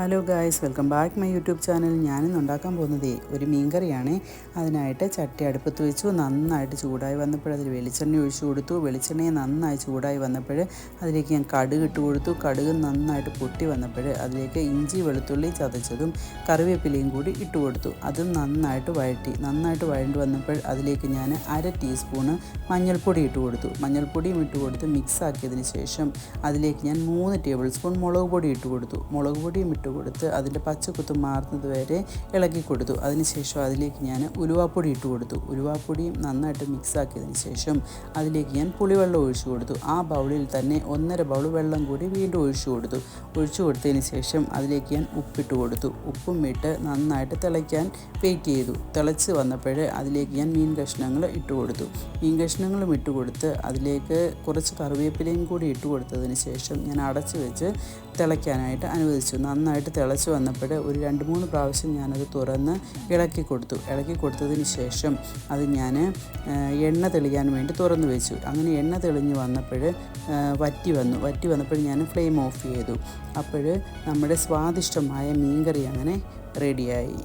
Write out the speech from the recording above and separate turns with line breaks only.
Hello guys welcome back my YouTube channel ഞാനിന്ന് ഉണ്ടാക്കാൻ പോകുന്നത് ഒരു മീൻകറിയാണ്. അതിനായിട്ട് ചട്ടി അടുപ്പത്ത് വെച്ചു. നന്നായിട്ട് ചൂടായി വന്നപ്പോൾ അതിൽ വെളിച്ചെണ്ണ ഒഴിച്ചു കൊടുത്തു. വെളിച്ചെണ്ണയെ നന്നായി ചൂടായി വന്നപ്പോൾ അതിലേക്ക് ഞാൻ കടുക് ഇട്ട് കൊടുത്തു. കടുക് നന്നായിട്ട് പൊട്ടി വന്നപ്പോൾ അതിലേക്ക് ഇഞ്ചി വെളുത്തുള്ളി ചതച്ചതും കറിവേപ്പിലയും കൂടി ഇട്ട് കൊടുത്തു. അതും നന്നായിട്ട് വഴറ്റി. നന്നായിട്ട് വഴണ്ടി വന്നപ്പോൾ അതിലേക്ക് ഞാൻ അര ടീസ്പൂണ് മഞ്ഞൾപ്പൊടി ഇട്ട് കൊടുത്തു. മഞ്ഞൾപ്പൊടിയും ഇട്ട് കൊടുത്ത് മിക്സ് ആക്കിയതിന് ശേഷം അതിലേക്ക് ഞാൻ മൂന്ന് ടേബിൾ സ്പൂൺ മുളക് പൊടി ഇട്ട് കൊടുത്തു. മുളക് പൊടിയും ഇട്ട് കൊടുത്ത് അതിന്റെ പച്ചക്കുത്ത് മാറുന്നത് വരെ ഇളക്കി കൊടുത്തു. അതിനുശേഷം അതിലേക്ക് ഞാൻ ഉലുവാപ്പൊടി ഇട്ട് കൊടുത്തു. ഉലുവാപ്പൊടിയും നന്നായിട്ട് മിക്സാക്കിയതിന് ശേഷം അതിലേക്ക് ഞാൻ പുളിവെള്ളം ഒഴിച്ചു കൊടുത്തു. ആ ബൗളിൽ തന്നെ ഒന്നര ബൗൾ വെള്ളം കൂടി വീണ്ടും ഒഴിച്ചു കൊടുത്തു. ഒഴിച്ചു കൊടുത്തതിന് ശേഷം അതിലേക്ക് ഞാൻ ഉപ്പിട്ട് കൊടുത്തു. ഉപ്പും ഇട്ട് നന്നായിട്ട് തിളയ്ക്കാൻ വെയിറ്റ് ചെയ്തു. തിളച്ച് വന്നപ്പോഴേ അതിലേക്ക് ഞാൻ മീൻ കഷ്ണങ്ങൾ ഇട്ട് കൊടുത്തു. മീൻ കഷ്ണങ്ങളും ഇട്ട് കൊടുത്ത് അതിലേക്ക് കുറച്ച് കറിവേപ്പിലയും കൂടി ഇട്ട് കൊടുത്തതിന് ശേഷം ഞാൻ അടച്ചു വെച്ച് തിളയ്ക്കാനായിട്ട് അനുവദിച്ചു. നന്നായിട്ട് തിളച്ച് വന്നപ്പോൾ ഒരു രണ്ട് മൂന്ന് പ്രാവശ്യം ഞാനത് തുറന്ന് ഇളക്കി കൊടുത്തു. ഇളക്കി കൊടുത്തതിന് ശേഷം അത് ഞാൻ എണ്ണ തെളിയാൻ വേണ്ടി തുറന്നു വെച്ചു. അങ്ങനെ എണ്ണ തെളിഞ്ഞ് വന്നപ്പോൾ വറ്റി വന്നു. വറ്റി വന്നപ്പോൾ ഞാൻ ഫ്ലെയിം ഓഫ് ചെയ്തു. അപ്പോൾ നമ്മുടെ സ്വാദിഷ്ടമായ മീൻകറി അങ്ങനെ റെഡിയായി.